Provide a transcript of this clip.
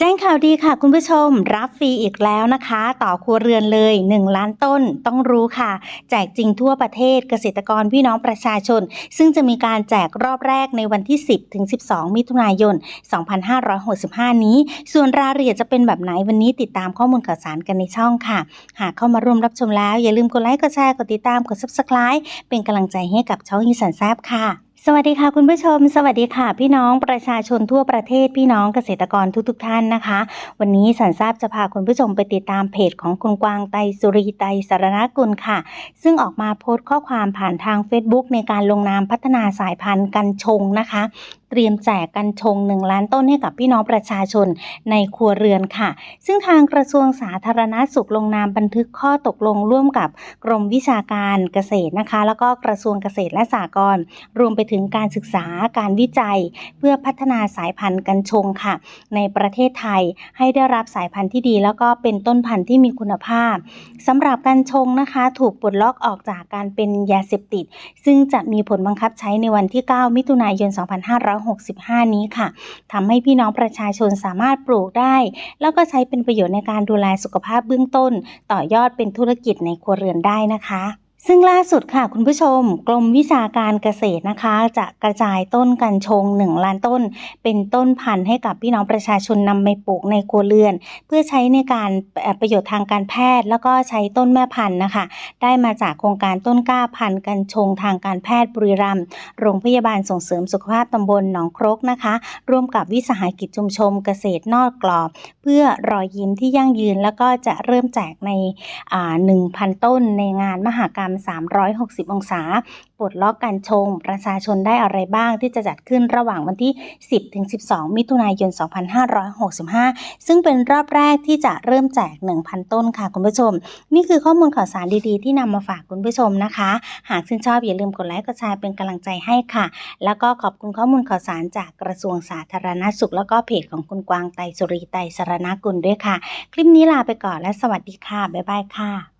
แจ้งข่าวดีค่ะคุณผู้ชม รับฟรีอีกแล้วนะคะ ต่อครัวเรือนเลย 1 ล้านต้นต้องรู้ค่ะ แจกจริงทั่วประเทศเกษตรกรพี่น้องประชาชน ซึ่งจะมีการแจกรอบแรกในวันที่ 10ถึง12 มิถุนายน 2565 นี้ ส่วนรายละเอียดจะเป็นแบบไหนวันนี้ติดตามข้อมูลข่าวสารกันในช่องค่ะ หากเข้ามาร่วมรับชมแล้ว อย่าลืมกดไลค์กดแชร์กดติดตามกด subscribe เป็นกำลังใจให้กับช่องอีสันแซบค่ะ สวัสดีค่ะคุณผู้ชม สวัสดีค่ะ พี่น้องประชาชนทั่วประเทศพี่น้องเกษตรกรทุกๆทท่านนะคะ วันนี้สันทราบจะพาคุณผู้ชมไปติดตามเพจของคุณกวางไตสุรีไตสารณกุลค่ะ ซึ่งออกมาโพสต์ข้อความผ่านทาง Facebook ในการลงนามพัฒนาสายพันธุ์กันชงนะคะเตรียมแจกกันชง 1 ล้านต้นให้กับพี่น้องประชาชนในครัวเรือนค่ะ ซึ่งทางกระทรวงสาธารณสุขลงนามบันทึกข้อตกลงร่วมกับกรมวิชาการเกษตรนะคะ แล้วก็กระทรวงเกษตรและสหกรณ์รวมไปถึงการศึกษาการวิจัย เพื่อพัฒนาสายพันธุ์กัญชงค่ะ ในประเทศไทยให้ได้รับสายพันธุ์ที่ดี แล้วก็เป็นต้นพันธุ์ที่มีคุณภาพสำหรับกัญชงนะคะ ถูกปลดล็อกออกจากการเป็นยาเสพติด ซึ่งจะมีผลบังคับใช้ในวันที่ 9 มิถุนายน2565 นี้ค่ะทำให้พี่น้องประชาชนสามารถปลูกได้ แล้วก็ใช้เป็นประโยชน์ในการดูแลสุขภาพเบื้องต้น ต่อยอดเป็นธุรกิจในครัวเรือนได้นะคะ ซึ่งล่าสุดค่ะคุณผู้ชม กรมวิชาการเกษตรนะคะ จะกระจายต้นกัญชง 1 ล้านต้น เป็นต้นพันธุ์ให้กับพี่น้องประชาชนนำไปปลูกในครัวเรือน เพื่อใช้ในการประโยชน์ทางการแพทย์ แล้วก็ใช้ต้นแม่พันธุ์นะคะ ได้มาจากโครงการต้นกล้าพันธุ์กัญชงทางการแพทย์บุรีรัมย์โรงพยาบาลส่งเสริมสุขภาพตำบลหนองครกนะคะ ร่วมกับวิสาหกิจชุมชนเกษตรนอกกรอบ เพื่อรอยยิ้มที่ยั่งยืน แล้วก็จะเริ่มแจกในอ่า1,000 ต้นในงานมหกรรม360 องศา ปลดล็อกการชง ประชาชนได้อะไรบ้างที่จะจัดขึ้นระหว่างวันที่ 10ถึง12 มิถุนายน 2565 ซึ่งเป็นรอบแรกที่จะเริ่มแจก 1,000 ต้นค่ะคุณผู้ชม นี่คือข้อมูลข่าวสารดีๆ ที่นำมาฝากคุณผู้ชมนะคะ หากชื่นชอบอย่าลืมกดไลค์กดแชร์เป็นกำลังใจให้ค่ะ แล้วก็ขอบคุณข้อมูลข่าวสารจากกระทรวงสาธารณสุข แล้วก็เพจของคุณกวางไตสุรีไตรสารณกุลด้วยค่ะ คลิปนี้ลาไปก่อนและสวัสดีค่ะ บ๊ายบายค่ะ